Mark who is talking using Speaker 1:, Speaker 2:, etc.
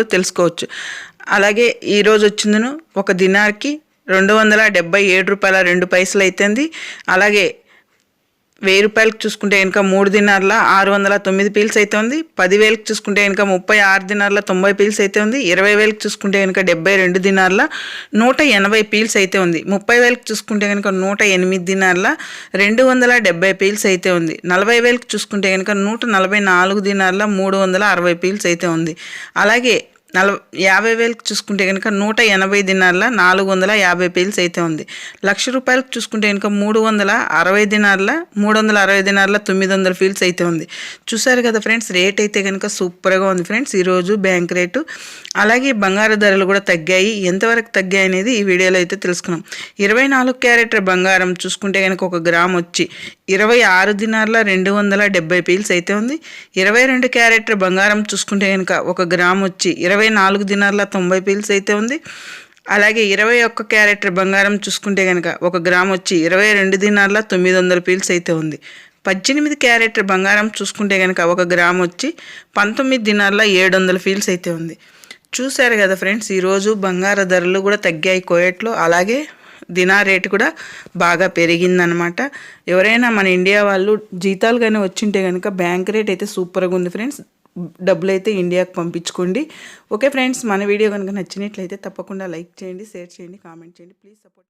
Speaker 1: తెలుసుకోవచ్చు. అలాగే ఈరోజు వచ్చిందను ఒక దినార్కి రెండు వందల డెబ్బై ఏడు రూపాయల రెండు పైసలు అవుతుంది అలాగే వెయ్యి రూపాయలకు చూసుకుంటే కనుక మూడు దినార్ల ఆరు వందల తొమ్మిది పీల్స్ అయితే ఉంది. పదివేలకు చూసుకుంటే కనుక ముప్పై ఆరు దినార్ల తొంభై పీల్స్ అయితే ఉంది. ఇరవై వేలకు చూసుకుంటే కనుక డెబ్బై రెండు దినార్ల నూట ఎనభై పీల్స్ అయితే ఉంది. ముప్పై వేలకు చూసుకుంటే కనుక నూట ఎనిమిది దినార్ల రెండు వందల డెబ్బై పీల్స్ అయితే ఉంది. నలభై వేలకు చూసుకుంటే కనుక నూట నలభై నాలుగు దినార్ల మూడు వందల అరవై పీల్స్ అయితే ఉంది. అలాగే నలభై యాభై వేలకు చూసుకుంటే కనుక నూట ఎనభై దినార్ల నాలుగు వందల యాభై పీల్స్ అయితే ఉంది. లక్ష రూపాయలకు చూసుకుంటే కనుక మూడు వందల అరవై దినార్ల మూడు వందల అరవై దినార్ల తొమ్మిది వందల ఫీల్స్ అయితే ఉంది. చూసారు కదా ఫ్రెండ్స్ రేట్ అయితే కనుక సూపర్గా ఉంది ఫ్రెండ్స్. ఈరోజు బ్యాంక్ రేటు అలాగే బంగారు ధరలు కూడా తగ్గాయి. ఎంతవరకు తగ్గాయి అనేది ఈ వీడియోలో అయితే తెలుసుకున్నాం. ఇరవై నాలుగు క్యారెట్ బంగారం చూసుకుంటే కనుక ఒక గ్రామ్ వచ్చి ఇరవై ఆరు దినార్ల రెండు వందల డెబ్బై పీల్స్ అయితే ఉంది. ఇరవై రెండు క్యారెట్ బంగారం చూసుకుంటే కనుక ఒక గ్రామ్ వచ్చి ఇరవై నాలుగు దినార్ల తొంభై పీల్స్ అయితే ఉంది. అలాగే ఇరవై ఒక్క క్యారెట్ బంగారం చూసుకుంటే కనుక ఒక గ్రామ్ వచ్చి ఇరవై రెండు దినార్ల తొమ్మిది వందల పీల్స్ అయితే ఉంది. పద్దెనిమిది క్యారెట్ బంగారం చూసుకుంటే కనుక ఒక గ్రామ్ వచ్చి పంతొమ్మిది దినార్ల ఏడు వందల ఫీల్స్ అయితే ఉంది. చూశారు కదా ఫ్రెండ్స్ ఈరోజు బంగార ధరలు కూడా తగ్గాయి కోయట్లో. అలాగే దినా రేటు కూడా బాగా పెరిగిందనమాట. ఎవరైనా మన ఇండియా వాళ్ళు జీతాలు కానీ వచ్చింటే కనుక బ్యాంక్ రేట్ అయితే సూపర్గా ఉంది ఫ్రెండ్స్. డబ్బులు అయితే ఇండియాకి పంపించుకోండి. ఓకే ఫ్రెండ్స్ మన వీడియో కనుక నచ్చినట్లయితే తప్పకుండా లైక్ చేయండి షేర్ చేయండి కామెంట్ చేయండి. Please support